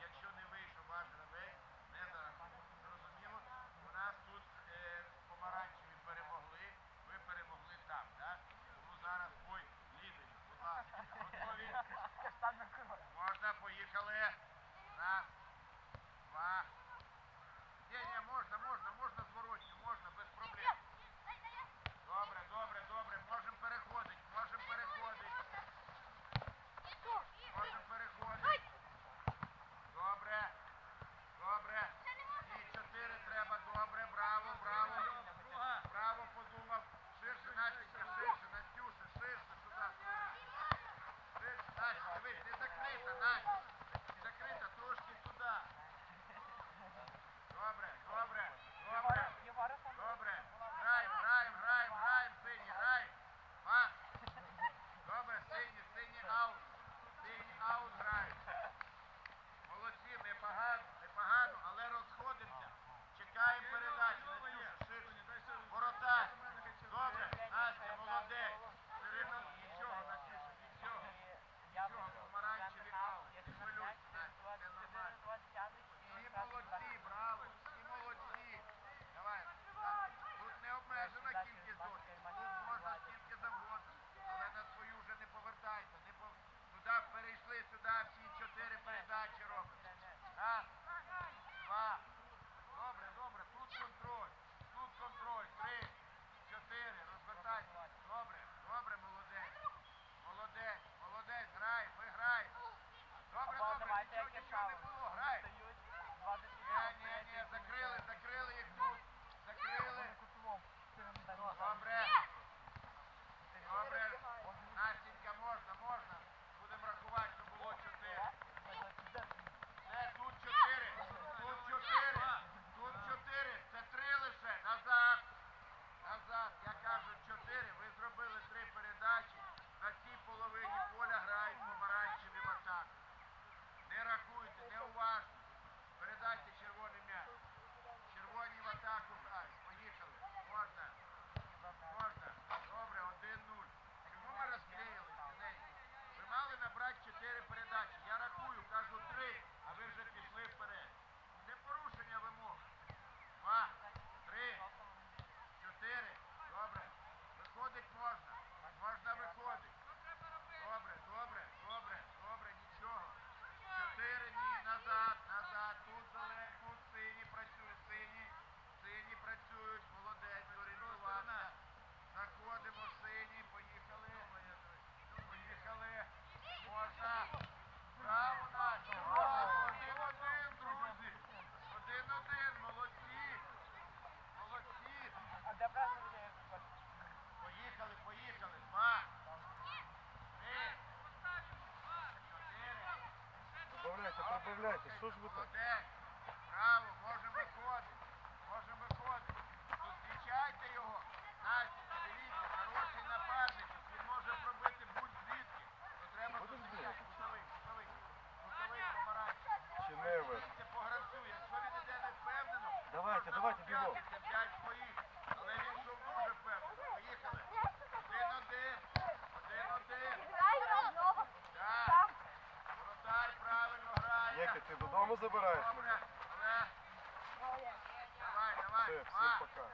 якщо не вийшов ваш гравець, не зараз Зрозуміло, у нас тут е, помаранчеві перемогли, ви перемогли там. так? Тому зараз бой лідер. Будь ласка, готові? Можна, поїхали. Забираєш? Все, всім пока.